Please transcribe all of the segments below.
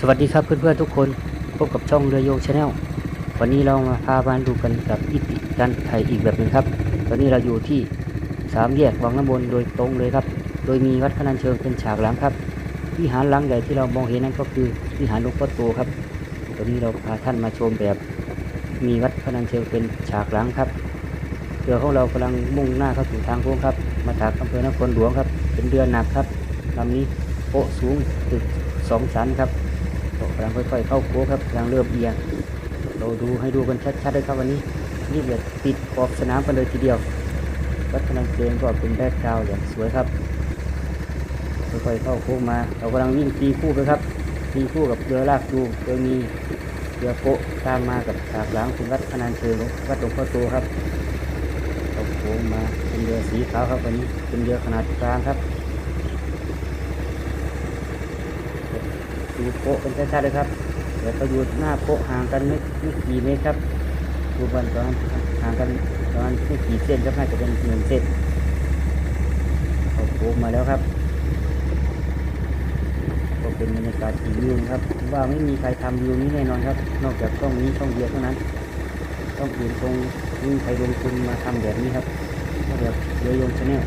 สวัสดีครับเพื่อนๆทุกคนพบกับช่องเรือโยงชาแนลวันนี้เรามาพาบ้านดูกันกับอิติการไทยอีกแบบหนึ่งครับ ตอนนี้เราอยู่ที่สามแยกวังน้ำบนโดยตรงเลยครับ โดยมีวัดพนัญเชิงเป็นฉากหลังครับวิหารหลังใหญ่ที่เรามองเห็นนั้นก็คือวิหารหลวงพ่อโตครับตอนนี้เราพาท่านมาชมแบบ มีวัดพนัญเชิงเป็นฉากหลังครับเรือของเรากำลังมุ่งหน้าเข้าสู่ทางโค้งครับ มาจากอำเภอนครหลวงครับ เป็นเรือหนักครับลำนี้โป๊ะสูงตึกสองชั้นครับ กำลังค่อยๆเข้าโค้งครับกำลังเริ่มเอียงเราดูให้ดูกันชัดๆเลยครับวันนี้นี่เดี๋ยวติดขอบสนามกันเลยทีเดียววัดพนังเกงก็เป็นแบ็กกราวอย่างสวยครับค่อยๆเข้าโค้งมา เรากำลังวิ่งตีคู่ไปครับตีคู่กับเรือลากจูงโดยมีเรือโปะตามมากับฉากหลังเป็นวัดพนันเชิงวัดหลวงพ่อโตครับเข้าโค้งมาเป็นเรือสีขาวครับวันนี้เป็นเรือขนาดกลางครับ ดูโป๊ะเป็นชัดๆเลยครับเดี๋ยวก็อยู่หน้าโป๊ะห่างกันไม่ไม่กี่เมตรครับดูบอลตอนห่างกันประมาณไม่กี่เส้นครับน่าจะเป็นหนึ่งเส้นเขาโป๊ะมาแล้วครับก็เป็นบรรยากาศอีกวิวหนึ่งครับว่าไม่มีใครทำวิวนี้แน่นอนครับ นอกจากช่องนี้ช่องเดียวเท่านั้นต้องอื่นคงไม่มีใครลงทุนมาทำแบบนี้ครับนอกจากเรือยงชาแนล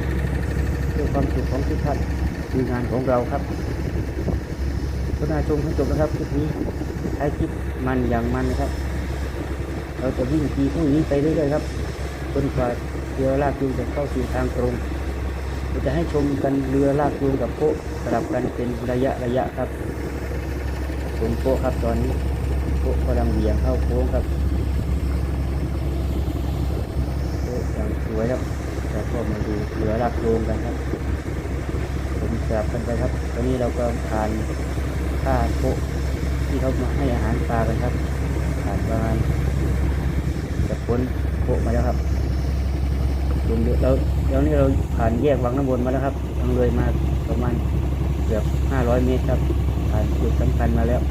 เพื่อความสุขของทุกท่านคืองานของเราครับ ก็น่าชมให้จบนะครับคลิปนี้ท้คลิปมันอย่างมันนะครับ เราจะวิ่งทีพรุ่งนี้ไปเรื่อยๆครับจนกว่าเรือลากจูงจะเข้าสู่ทางตรงเราจะให้ชมกันเรือลากจูงกับโป๊ะสลับกันเป็นระยะระยะครับชมโป๊ะครับตอนนี้โป๊ะกำลังเบี่ยงเข้าโค้งครับโป๊ะอย่างสวยครับแล้วก็มาดูเรือลากจูงกันครับผมสลับกันไปครับ ตอนนี้เราก็ผ่าน ค่าโปที่เขามาให้อาหารปลากันครับผ่านประมาณจะพ้นโปมาแล้วครับรวมเยอะแล้วแล้วนี่เราผ่านแยกวังน้ำวนมาแล้วครับทางเลยมาประมาณเกือบ500เมตรครับผ่านจุดสำคัญมาแล้ว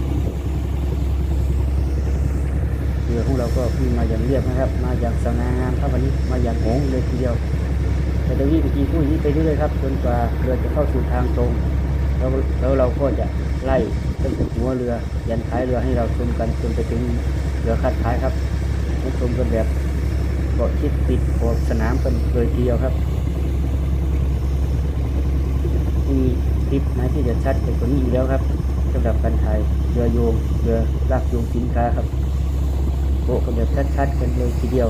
เรือของเราก็ขึ้นมาอย่างเรียบนะครับ มาอย่างสง่างามครับวันนี้มาอย่างโหงเลยทีเดียวแต่จะวิ่งทีคู่นี้ไปเรื่อยครับจนกว่าเรือจะเข้าสู่ทางตรง แล้วแล้วเราก็จะไล่ตั้งแต่หัวเรือ ยันท้ายเรือให้เราชมกันจนไปถึงเรือคัดท้ายครับให้ชมกันแบบเกาะชิดติดขอบสนามกันเลยทีเดียวครับมีคลิปไหนที่จะชัดไปกว่านี้อีกแล้วครับสำหรับการถ่ายเรือโยงเรือลากโยงสินค้าครับโปะกันแบบชัดๆกันเลยทีเดียว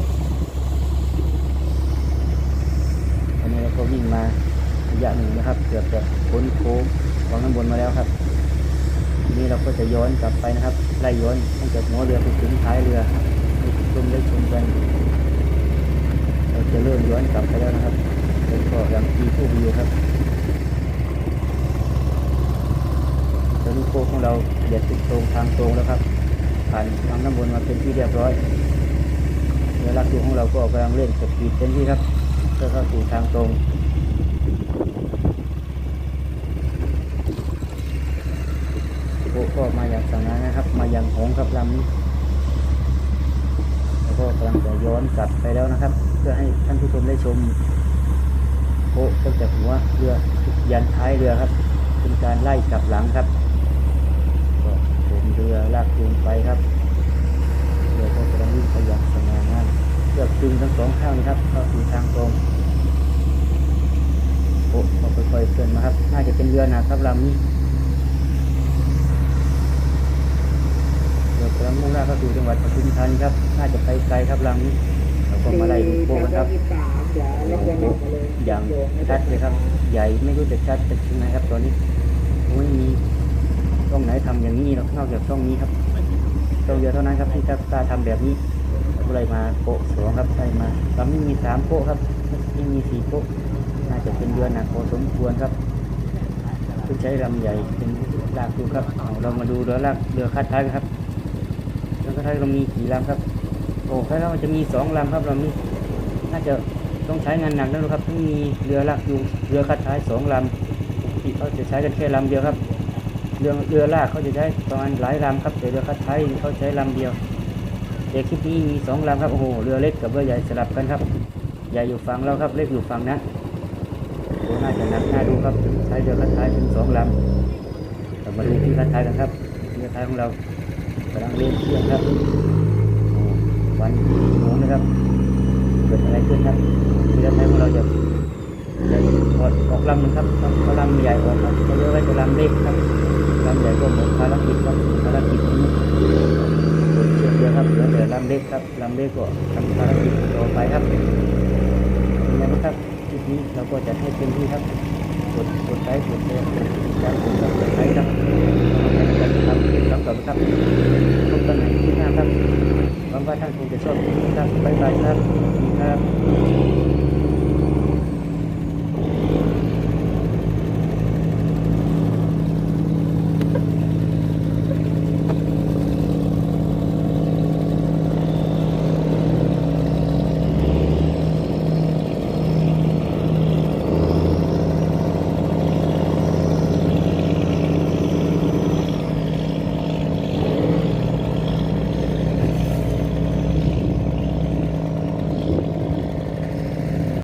อันนี้เราก็วิ่งมาระยะหนึ่งนะครับ เกือบจะพ้นโค้ง วางน้ำบนมาแล้วครับทีนี้เราก็จะย้อนกลับไปนะครับไล่ย้อนตั้งแต่หัวเรือไปถึงท้ายเรือให้ชมได้ชมกันเราจะเริ่มย้อนกลับไปแล้วนะครับเป็นก็ยังทีผู้วิวครับตอนนี้โค้งของเราเด็ดติดตรงทางตรงแล้วครับ ผ่านวางน้ำบนมาเป็นที่เรียบร้อยเรือลากจูงของเราก็กำลังเร่งกดปีดเต็มที่ครับเพื่อเข้าสู่ทางตรง โป๊ะ ก็มาอย่างสง่างนะครับ มาอย่างหงครับลำนี้แล้วก็กำลังจะย้อนกลับไปแล้วนะครับ เพื่อให้ท่านผู้ชมได้ชมโป๊ะตั้งแต่หัวเรือยันท้ายเรือครับ เป็นการไล่กลับหลังครับก็ชมเรือลากจูงไปครับเรือก็กำลังวิ่งไปอย่างสง่างามเชือกตึงทั้งสองข้างนะครับเข้าสู่ทางตรงโป๊ะก็ค่อยๆเคลื่อนมาครับ น่าจะเป็นเรือหนักครับลำนี้ เดี๋ยวกำ ลังมุ่งหน้าเข้าสู่จังหวัดปทุมธานีครับ น่าจะไปไกลครับลำนี้เราก็มาไล่ดูโป้กันครับอย่างชัดเลยครับ ใหญ่ไม่รู้จะชัดเป็นยังไงครับ ตอนนี้ไม่มีช่องไหนทำอย่างนี้หรอกนอกจากช่องนี้ครับช่องเดียวเท่านั้นครับที่กล้าทำแบบนี้เราก็เลยมาโปะสองครับใช่มาลำนี้มีสามโปะครับนี่มีสี่โปะน่าจะเป็นเรือหนักพอสมควรครับคือใช้ลำใหญ่เป็นลากดูครับเอาเรามาดูเรือลากเรือคาดท้ายกันครับ เราดท้ายเรามีกี่ลำครับ โอ้คาดท้ายมันจะมีสองลำครับลำนี้ น่าจะต้องใช้งานหนักแล้วครับที่มีเรือลากยูงเรือคาดท้ายสองลำปกติเขาจะใช้กันแค่ลำเดียวครับ เรือเรือลากเขาจะใช้ประมาณหลายลำครับแต่เรือคาดท้ายเขาใช้ลำเดียวแต่คลิปนี้มีสองลำครับโอ้โหเรือเล็กกับเรือใหญ่สลับกันครับใหญ่อยู่ฝั่งเราครับเล็กอยู่ฝั่งนะโอ้น่าจะหนักน่าดูครับใช้เรือคัดท้ายถึงสองลำเรามาดูที่คัดท้ายกันครับเรือไทยของเรา กำลังเล่นเครื่องครับวันกี่โมงนะครับเกิดอะไรขึ้นครับเรือไทยของเราจะจะถอดออกลำหนึงครับต้องใหญ่ออกครับเขาเรียกว่าจะลำเล็กครับลำใหญ่ก็หมดภารกิจครับภารกิจนี้เชือกเรือครับเหลือแต่ลำเล็กครับลำเล็กก็ทำภารกิจต่อไปครับเป็นไงบ้างครับคลิปนี้เราก็จะให้เต็มที่ครับ ว่าท่านคงจะชอบที่นี้ครับบ๊ายบายครับสวัสดีครับ